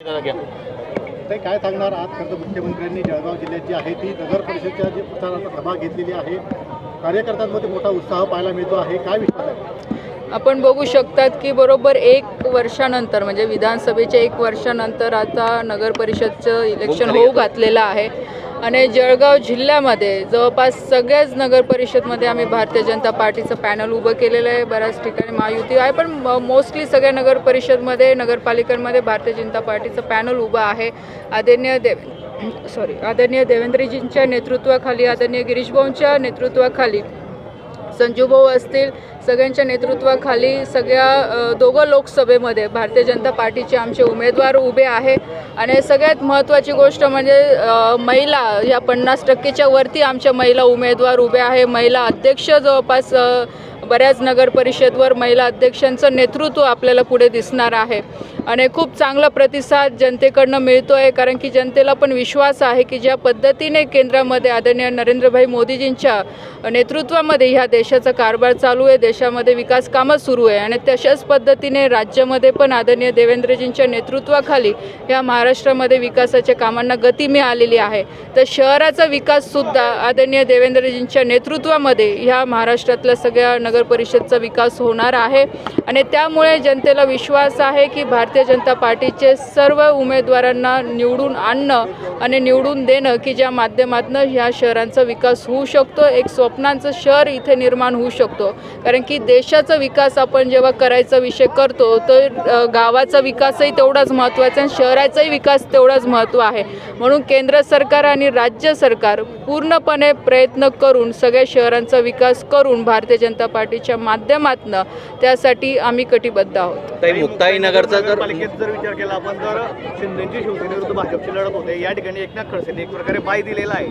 ते काय सांगणार? आज खरं तर मुख्यमंत्र्यांनी जळगाव जिल्ह्यात जी आहे ती नगर परिषदच्या जी प्रचाराचा सभा घेतलेली आहे कार्यकर्त्यांमध्ये मोठा उत्साह पाहायला मिळतो आहे. काय विश्वास आहे? आपण बघू शकतात की बरोबर एक वर्षानंतर म्हणजे विधानसभेच्या एक वर्षानंतर आता नगर परिषदचं इलेक्शन होऊ घातलेलं आहे. आणि जळगाव जिल्ह्यामध्ये जवळपास सगळ्याच नगर परिषदमध्ये आम्ही भारतीय जनता पार्टीचं पॅनल उभं केलेलं आहे. बऱ्याच ठिकाणी महायुती आहे पण मोस्टली सगळ्या नगर परिषदमध्ये नगरपालिकांमध्ये भारतीय जनता पार्टीचं पॅनल उभं आहे. आदरणीय देव सॉरी आदरणीय देवेंद्रजींच्या नेतृत्वाखाली आदरणीय गिरीशभाऊंच्या नेतृत्वाखाली संजूभाऊ असतील सगळ्यांच्या नेतृत्वाखाली सगळ्या दोघं लोकसभेमध्ये भारतीय जनता पार्टीचे आमचे उमेदवार उभे आहे. आणि सगळ्यात महत्त्वाची गोष्ट म्हणजे महिला या पन्नास टक्केच्या वरती आमच्या महिला उमेदवार उभे आहे. महिला अध्यक्ष जवळपास बऱ्याच नगर परिषदवर महिला अध्यक्षांचं नेतृत्व आपल्याला पुढे दिसणार आहे. आणि खूप चांगला प्रतिसाद जनतेकडनं मिळतो आहे कारण की जनतेला पण विश्वास आहे की ज्या पद्धतीने केंद्रामध्ये आदरणीय नरेंद्रभाई मोदीजींच्या नेतृत्वामध्ये ह्या देशाचा कारभार चालू आहे देशामध्ये विकास कामं सुरू आहे आणि तशाच पद्धतीने राज्यामध्ये पण आदरणीय देवेंद्रजींच्या नेतृत्वाखाली या महाराष्ट्रामध्ये विकासाच्या कामांना गती मिळालेली आहे. तर शहराचा विकाससुद्धा आदरणीय देवेंद्रजींच्या नेतृत्वामध्ये ह्या महाराष्ट्रातल्या सगळ्या नगर परिषदचा विकास होणार आहे. आणि त्यामुळे जनतेला विश्वास आहे की भारतीय भारतीय जनता पार्टीचे सर्व उमेदवारांना निवडून आणणं आणि निवडून देणं की ज्या माध्यमातून ह्या शहरांचा विकास होऊ शकतो एक स्वप्नांचं शहर इथे निर्माण होऊ शकतो. कारण की देशाचा विकास आपण जेव्हा करायचा विषय करतो तर गावाचा विकासही तेवढाच महत्त्वाचा आणि शहराचाही विकास तेवढाच महत्त्व आहे. म्हणून केंद्र सरकार आणि राज्य सरकार पूर्णपणे प्रयत्न करून सगळ्या शहरांचा विकास करून भारतीय जनता पार्टीच्या माध्यमातून त्यासाठी आम्ही कटिबद्ध आहोत. मुक्ताई नगरचा जर पालिकेत जर विचार केला आपण तर शिंदेची शिवसेनेविरुद्ध भाजपची लढत होते. या ठिकाणी एकनाथ खडसेने एक प्रकारे बाय दिलेला आहे.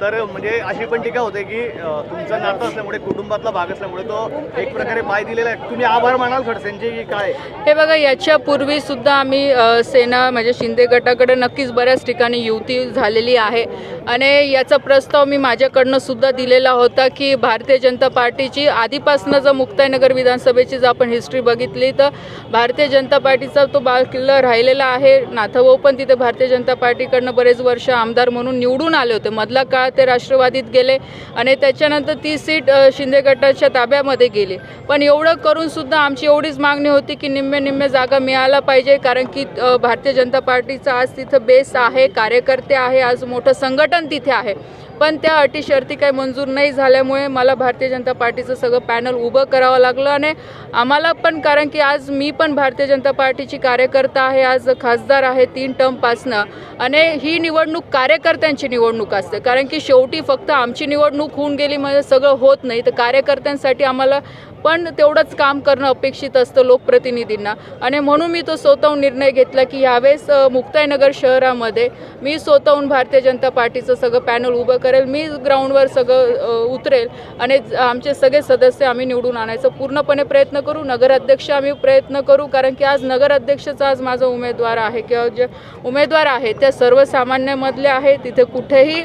तर म्हणजे अशी पण टीका होते की तुमचं नातं असल्यामुळे कुटुंबातला भाग असल्यामुळे तो एक प्रकारे पाय दिलेला आहे. तुम्ही आभार मानाल खडसेंचे की काय? हे बघा याच्यापूर्वी सुद्धा आम्ही सेना म्हणजे शिंदे गटाकडे नक्कीच बऱ्याच ठिकाणी युती झालेली आहे. आणि याचा प्रस्ताव मी माझ्याकडनं सुद्धा दिलेला होता की भारतीय जनता पार्टीची आधीपासनं जर मुक्ताईनगर विधानसभेची जर आपण हिस्ट्री बघितली तर भारतीय जनता पार्टीचा तो बालकिल्ला राहिलेला आहे. नाथभाऊ पण तिथे भारतीय जनता पार्टीकडनं बरेच वर्ष आमदार म्हणून निवडून आले होते. मधला काळ ते राष्ट्रवादीत गेले आणि त्याच्यानंतर ती सीट शिंदे गटाच्या ताब्यामध्ये गेली. पण एवढं करून सुद्धा आमची एवढीच मागणी होती की निम्मे निम्मे जागा मिळायला पाहिजे कारण की भारतीय जनता पार्टीचा आज तिथं बेस आहे कार्यकर्ते आहे आज मोठं संघटन तिथे आहे. पण त्या अटी शर्ती काही मंजूर नाही झाल्यामुळे मला भारतीय जनता पार्टीचं सगळं पॅनल उभं करावं लागलं आणि आम्हाला पण कारण की आज मी पण भारतीय जनता पार्टीची कार्यकर्ता आहे आज खासदार आहे तीन टर्मपासनं आणि ही निवडणूक कार्यकर्त्यांची निवडणूक असते कारण की शेवटी फक्त आमची निवडणूक होऊन गेली म्हणजे सगळं होत नाही. तर कार्यकर्त्यांसाठी आम्हाला पण तेवढंच काम करणं अपेक्षित असतं लोकप्रतिनिधींना. आणि म्हणून मी तो स्वतःहून निर्णय घेतला की यावेळेस मुक्ताईनगर शहरामध्ये मी स्वतःहून भारतीय जनता पार्टीचं सगळं पॅनल उभं करेल मी ग्राउंडवर सगळं उतरेल आणि ज- आमचे सगळे सदस्य आम्ही निवडून आणायचं पूर्णपणे प्रयत्न करू नगराध्यक्ष आम्ही प्रयत्न करू कारण की आज नगराध्यक्षचा आज माझा उमेदवार आहे किंवा जे उमेदवार आहे त्या सर्वसामान्यमधले आहे तिथे कुठेही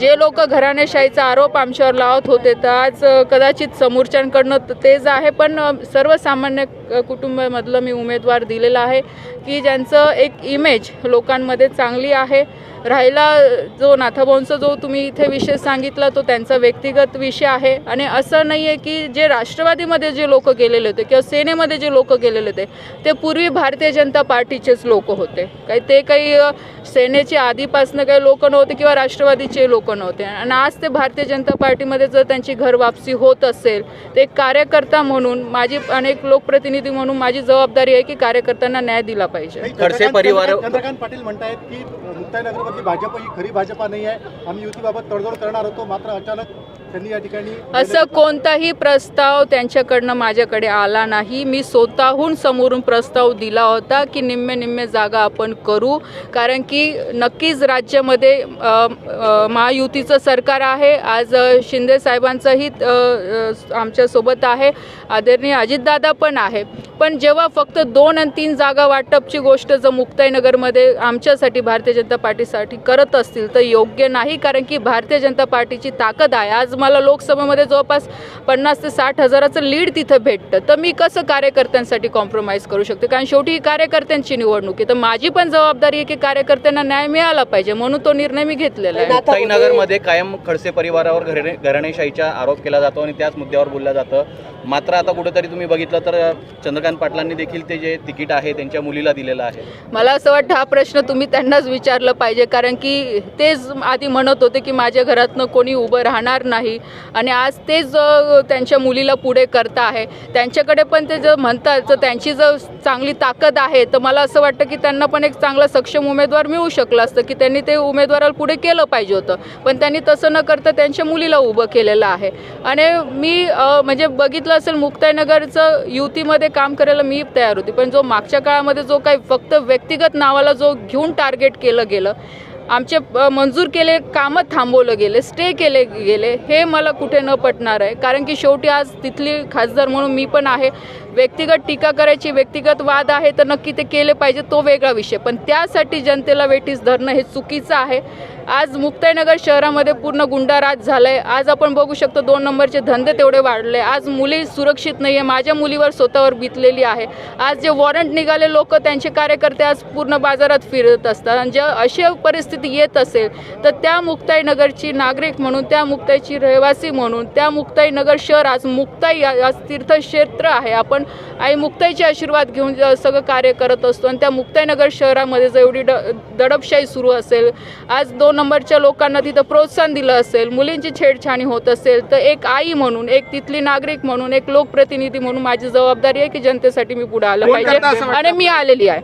जे लोक घराणेशाहीचा आरोप आमच्यावर लावत होते तर आज कदाचित समोरच्यांकडनं ते तेच आहे पण सर्वसामान्य कुटुंबामधलं मी उमेदवार दिलेला आहे की ज्यांचं एक इमेज लोकांमध्ये चांगली आहे राहिला जो नाथाभाऊंचा जो तुम्ही इथे विषय सांगितला तो त्यांचा व्यक्तिगत विषय आहे. आणि असं नाही आहे की जे राष्ट्रवादीमध्ये जे लोक गेलेले होते किंवा सेनेमध्ये जे लोक गेलेले होते ते पूर्वी भारतीय जनता पार्टीचेच लोक होते. काही ते काही सेनेचे आधीपासनं काही लोक नव्हते किंवा राष्ट्रवादीचे लोक नव्हते. आणि आज ते भारतीय जनता पार्टीमध्ये जर त्यांची घर वापसी होत असेल तर एक कार्यकर्ता म्हणून माझी अनेक लोकप्रतिनिधी म्हणून माझी जबाबदारी आहे की कार्यकर्त्यांना न्याय दिला पाहिजे. खडसे परिवार- चंद्रकांत चंद्रकांत पाटील म्हणतायत की मुक्ताईनगरमधली भाजप ही खरी भाजपा नाही आहे. आम्ही युतीबाबत तडजोड करणार होतो. मात्र अचानक त्यांनी या ठिकाणी असं कोणताही प्रस्ताव त्यांच्याकडनं माझ्याकडे आला नाही. मी स्वतःहून समोरून प्रस्ताव दिला होता की निम्मे निम्मे जागा आपण करू. कारण की नक्कीच राज्यामध्ये महायुतीचं सरकार आहे. आज शिंदे साहेबांचंही आमच्यासोबत आहे. आदरणीय अजितदादा पण आहे. पण जेव्हा फक्त दोन आणि तीन जागा वाटपची गोष्ट जर मुक्ताईनगरमध्ये आमच्यासाठी भारतीय जनता पार्टीसाठी करत असतील तर योग्य नाही कारण की भारतीय जनता पार्टीची ताकद आहे. आज मला लोकसभेमध्ये जवळपास पन्नास ते साठ हजाराचं लीड तिथं भेटतं. तर मी कसं कार्यकर्त्यांसाठी कॉम्प्रोमाइज करू शकते? कारण शेवटी ही कार्यकर्त्यांची निवडणूक आहे. तर माझी पण जबाबदारी आहे की कार्यकर्त्यांना न्याय मिळाला पाहिजे म्हणून तो निर्णय मी घेतलेला आहे. मुक्ताईनगरमध्ये कायम खडसे परिवारावर घराणे घराणेशाहीचा आरोप केला जातो आणि त्याच मुद्द्यावर बोललं जातं. मात्र आता कुठेतरी तुम्ही बघितलं तर चंद्रकांत पाटलांनी देखील ते जे तिकीट आहे त्यांच्या मुलीला दिलेलं आहे. मला असं वाटतं हा प्रश्न तुम्ही त्यांनाच विचारलं पाहिजे कारण की तेच आधी म्हणत होते की माझ्या घरातनं कोणी उभं राहणार नाही. आणि आज तेच त्यांच्या मुलीला पुढे करता आहे. त्यांच्याकडे पण ते जर म्हणतात तर त्यांची जर चांगली ताकद आहे तर मला असं वाटतं की त्यांना पण एक चांगला सक्षम उमेदवार मिळू शकलं असतं की त्यांनी ते उमेदवाराला पुढे केलं पाहिजे होतं. पण त्यांनी तसं न करता त्यांच्या मुलीला उभं केलेलं आहे. आणि मी म्हणजे बघितलं असेल मुक्ताईनगरचं युतीमध्ये काम करायला मी तयार होती. पण जो मागच्या काळामध्ये जो काही फक्त व्यक्तिगत नावाला जो घेऊन टार्गेट केलं गेलं आमचे मंजूर केले कामं थांबवलं गेले स्टे केले गेले हे मला कुठे न पटणार आहे. कारण की शेवटी आज तिथली खासदार म्हणून मी पण आहे. व्यक्तिगत टीका करायची व्यक्तिगत वाद आहे तर नक्की ते केले पाहिजे तो वेगळा विषय. पण त्यासाठी जनतेला वेटीस धरणं हे चुकीचं आहे. आज मुक्ताईनगर शहरामध्ये पूर्ण गुंडाराज झाला आहे आज आपण बघू शकतो दोन नंबरचे धंदे तेवढे वाढले. आज मुली सुरक्षित नाही आहे माझ्या मुलीवर स्वतःवर बितलेली आहे. आज जे वॉरंट निघाले लोक त्यांचे कार्यकर्ते आज पूर्ण बाजारात फिरत असतात. आणि ज्या अशी परिस्थिती येत असेल तर त्या मुक्ताईनगरची नागरिक म्हणून त्या मुक्ताईची रहिवासी म्हणून त्या मुक्ताईनगर शहर आज मुक्ताई आज तीर्थक्षेत्र आहे. आपण आई मुक्ताईचे आशीर्वाद घेऊन सगळं कार्य करत असतो आणि त्या मुक्ताईनगर शहरामध्ये जर एवढी ड दडपशाही सुरू असेल आज दोन नंबरच्या लोकांना तिथं प्रोत्साहन दिलं असेल मुलींची छेडछाणी होत असेल तर एक आई म्हणून एक तिथली नागरिक म्हणून एक लोकप्रतिनिधी म्हणून माझी जबाबदारी आहे की जनतेसाठी मी पुढे आलं पाहिजे आणि मी आलेली आहे.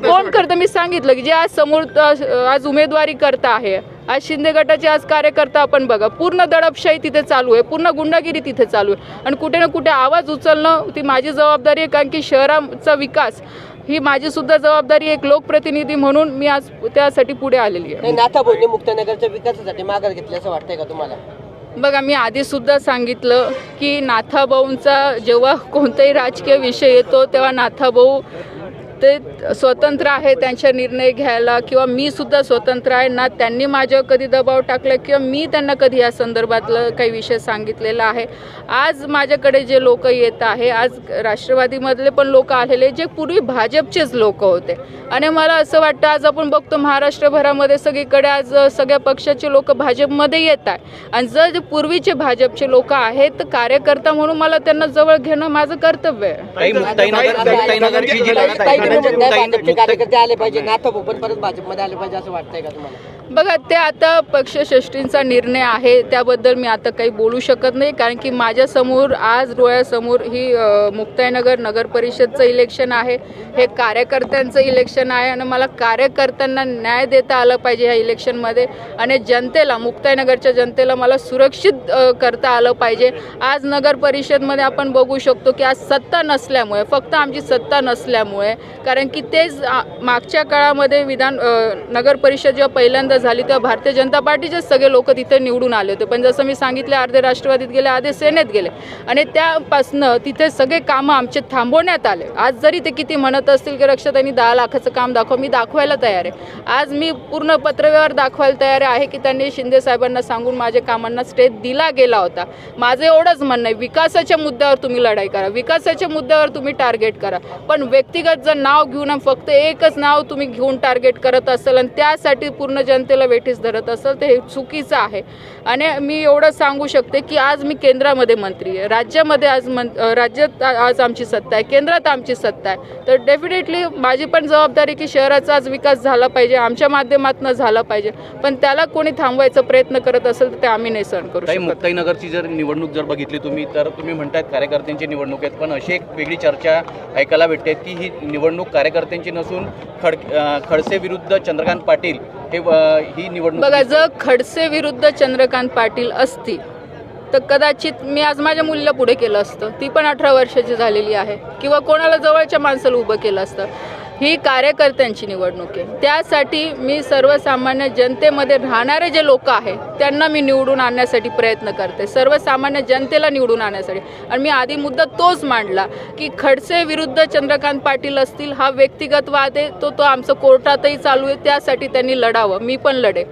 कोण करतं मी सांगितलं की जे आज समोर आज उमेदवारी करता आहे आज शिंदे गटाचे आज कार्यकर्ता आपण बघा पूर्ण दडपशाही तिथे चालू आहे पूर्ण गुंडागिरी तिथे चालू आहे. आणि कुठे ना कुठे आवाज उचलणं ती माझी जबाबदारी आहे कारण की शहराचा विकास ही माझी सुद्धा जबाबदारी एक लोकप्रतिनिधी म्हणून मी आज त्यासाठी पुढे आलेली आहे. नाथा बोलणे मुक्तानगरच्या विकासासाठी माघार घेतली असं वाटतंय का तुम्हाला? बघा मी आधीसुद्धा सांगितलं की नाथाभाऊंचा जेव्हा कोणताही राजकीय विषय येतो तेव्हा नाथाभाऊ ते स्वतंत्र आहे त्यांच्या निर्णय घ्यायला किंवा मी सुद्धा स्वतंत्र आहे ना त्यांनी माझ्यावर कधी दबाव टाकला किंवा मी त्यांना कधी या संदर्भातलं काही विषय सांगितलेला आहे आज माझ्याकडे जे लोक येत आहे आज राष्ट्रवादीमधले पण लोक आलेले जे पूर्वी भाजपचेच लोक होते आणि मला असं वाटतं आज आपण बघतो महाराष्ट्रभरामध्ये सगळीकडे आज सगळ्या पक्षाचे लोक भाजपमध्ये येत आहे आणि जर जे पूर्वीचे भाजपचे लोक आहेत तर कार्यकर्ता म्हणून मला त्यांना जवळ घेणं माझं कर्तव्य आहे काही मुक्ताईनगर मुक्ताईनगरची जी ताई- ताई तुम्ही म्हणताय मुक्ताई- भाजपचे मुक्ताई- कार्यकर्ते आले पाहिजे नाथा भाऊ पण परत भाजपमध्ये आले पाहिजे असं वाटतंय का तुम्हाला? बघा ते आता पक्षश्रेष्ठींचा निर्णय आहे त्याबद्दल मी आता काही बोलू शकत नाही कारण की माझ्यासमोर आज डोळ्यासमोर ही मुक्ताईनगर नगर परिषदचं इलेक्शन आहे हे कार्यकर्त्यांचं इलेक्शन आहे आणि मला कार्यकर्त्यांना न्याय देता आलं पाहिजे ह्या इलेक्शनमध्ये आणि जनतेला मुक्ताईनगरच्या जनतेला मला सुरक्षित करता आलं पाहिजे. आज नगर परिषदमध्ये आपण बघू शकतो की आज सत्ता नसल्यामुळे फक्त आमची सत्ता नसल्यामुळे कारण की तेच मागच्या काळामध्ये विधान नगर परिषद जेव्हा पहिल्यांदा झाली तेव्हा भारतीय जनता पार्टीचेच सगळे लोक तिथे निवडून आले होते. पण जसं मी सांगितले अर्धे राष्ट्रवादीत गेले अर्धे सेनेत गेले. आणि त्यापासनं तिथे सगळे कामं आमचे थांबवण्यात आले. आज जरी ते किती म्हणत असतील की रक्षाताईंनी दहा लाखाचं काम दाखवा मी दाखवायला तयार आहे. आज मी पूर्ण पत्रव्यवहार दाखवायला तयार आहे की त्यांनी शिंदे साहेबांना सांगून माझ्या कामांना स्टेज दिला गेला होता. माझं एवढंच म्हणणं आहे विकासाच्या मुद्द्यावर तुम्ही लढाई करा विकासाच्या मुद्द्यावर तुम्ही टार्गेट करा. पण व्यक्तिगत जर नाव घेऊन फक्त एकच नाव तुम्ही घेऊन टार्गेट करत असाल आणि त्यासाठी पूर्ण जनतेला वेठीस धरत असाल तर हे चुकीचं आहे. आणि मी एवढं सांगू शकते की आज मी केंद्रामध्ये मंत्री आहे. राज्यामध्ये आज मं राज्यात आज आमची सत्ता आहे. केंद्रात आमची सत्ता आहे. तर डेफिनेटली माझी पण जबाबदारी की शहराचा आज विकास झाला पाहिजे आमच्या माध्यमातून झाला पाहिजे. पण त्याला कोणी थांबवायचा प्रयत्न करत असेल तर ते आम्ही नाही सहन करू शकत. मुक्ताईनगरची जर निवडणूक जर बघितली तुम्ही तर तुम्ही म्हणतायत कार्यकर्त्यांची निवडणूक आहेत पण अशी एक वेगळी चर्चा ऐकायला भेटते. की ही निवडणूक कार्यकर्त्यांची नसून खड खडसे विरुद्ध चंद्रकांत पाटील हे ही निवडणूक बघा जर खडसे विरुद्ध चंद्रकांत पाटील असतील तर कदाचित मी आज माझ्या मुलीला पुढे केलं असतं. ती पण अठरा वर्षाची झालेली आहे. किंवा कोणाला जवळच्या माणसाला उभं केलं असतं. ही कार्यकर्त्यांची निवडणूक आहे. त्यासाठी मी सर्वसामान्य जनतेमध्ये राहणारे जे लोक आहेत त्यांना मी निवडून आणण्यासाठी प्रयत्न करते. सर्वसामान्य जनतेला निवडून आणण्यासाठी. आणि मी आधी मुद्दा तोच मांडला की खडसे विरुद्ध चंद्रकांत पाटील असतील हा व्यक्तिगत वाद आहे तो तो आमचं कोर्टातही चालू आहे त्यासाठी त्यांनी लढावं. मी पण लढे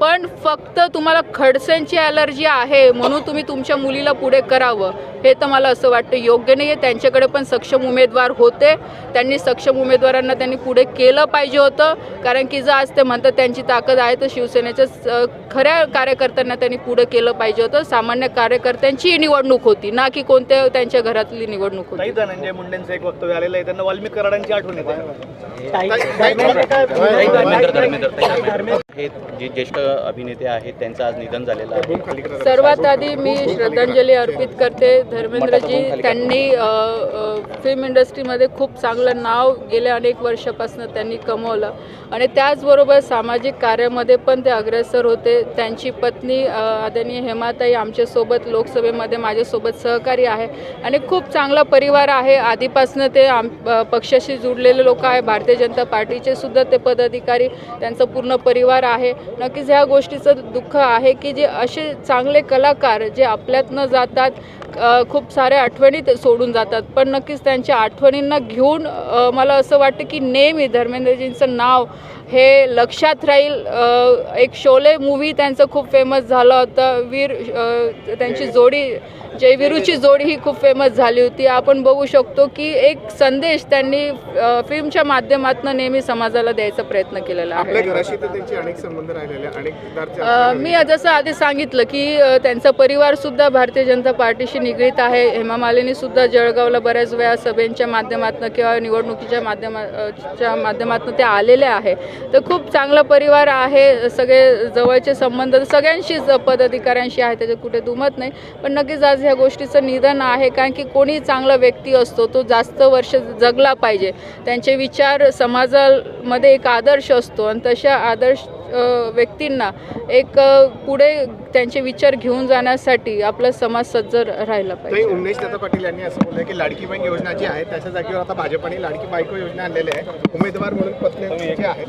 पण फक्त तुम्हाला खडसेंची ॲलर्जी आहे म्हणून तुम्ही तुमच्या मुलीला पुढे करावं. हे तर मला असं वाटतं योग्य नाही आहे त्यांच्याकडे पण सक्षम उमेदवार होते. त्यांनी सक्षम उमेदवारांना त्यांनी पुढे केलं पाहिजे होतं. कारण की जर आज ते म्हणतात त्यांची ताकद आहे तर शिवसेनेच्या खऱ्या कार्यकर्त्यांना त्यांनी पुढे केलं पाहिजे होतं. सामान्य कार्यकर्त्यांची निवडणूक होती ना की कोणत्या त्यांच्या घरातली निवडणूक होती. धनंजय मुंडेंचं एक वक्तव्य आलेलं आहे. त्यांना वाल्मिक कराडांची आठवण येते. हे जे ज्येष्ठ अभिनेते आहेत त्यांचं आज निधन झालेलं आहे. सर्वात आधी मी श्रद्धांजली अर्पित करते. धर्मेंद्रजी त्यांनी फिल्म इंडस्ट्रीमध्ये खूप चांगलं नाव गेल्या अनेक वर्षापासून त्यांनी कमवलं. आणि त्याचबरोबर सामाजिक कार्यामध्ये पण ते अग्रेसर होते. त्यांची पत्नी आदरणीय हेमाताई आमच्यासोबत लोकसभेमध्ये माझ्यासोबत सहकारी आहे. आणि खूप चांगला परिवार आहे. आधीपासून ते आम पक्षाशी जुडलेले लोक आहे भारतीय जनता पार्टीचे सुद्धा ते पदाधिकारी. त्यांचा पूर्ण परिवार आहे. नक्कीच ह्या गोष्टीचं दुःख आहे की जे असे चांगले कलाकार जे आपल्यातनं जातात खूप साऱ्या आठवणी सोडून जातात. पण नक्कीच त्यांच्या आठवणींना घेऊन मला असं वाटतं की नेहमी धर्मेंद्रजींचं नाव हे लक्षात राहील. एक शोले मूवी त्यांचं खूप फेमस झालं होतं. वीर त्यांची जोडी जयवीरूची जोडी ही खूप फेमस झाली होती. आपण बघू शकतो की एक संदेश त्यांनी फिल्मच्या माध्यमातून नेहमी समाजाला द्यायचा प्रयत्न केलेला आहे. अनेक संबंध राहिलेले अनेक मी जसं आधी सांगितलं की त्यांचा परिवार सुद्धा भारतीय जनता पार्टीशी निगडीत आहे. हेमा मालिनी सुद्धा जळगावला बऱ्याच वेळा सभेच्या माध्यमातून किंवा निवडणुकीच्या माध्यमा अ, च्या माध्यमातून ते आलेले आहे. तर खूप चांगला परिवार आहे. सगळे जवळचे संबंध सगळ्यांशीच पदाधिकाऱ्यांशी आहे. त्याच्यात कुठे दुमत नाही. पण नक्कीच आज ह्या गोष्टीचं निधन आहे. कारण की कोणी चांगला व्यक्ती असतो तो जास्त वर्ष जगला पाहिजे. त्यांचे विचार समाजामध्ये एक आदर्श असतो. आणि तशा आदर्श व्यक्तींना एक पुढे त्यांचे विचार घेऊन जाण्यासाठी आपला समाज सज्ज राहायला ताई पाहिजे. उमेश दत्ता पाटील यांनी असं बोललं की लाडकी बहीण योजना जी आहे त्याच्या जागेवर आता भाजपने लाडकी बायको योजना आणलेली आहे. उमेदवार म्हणून पत्नी जे आहे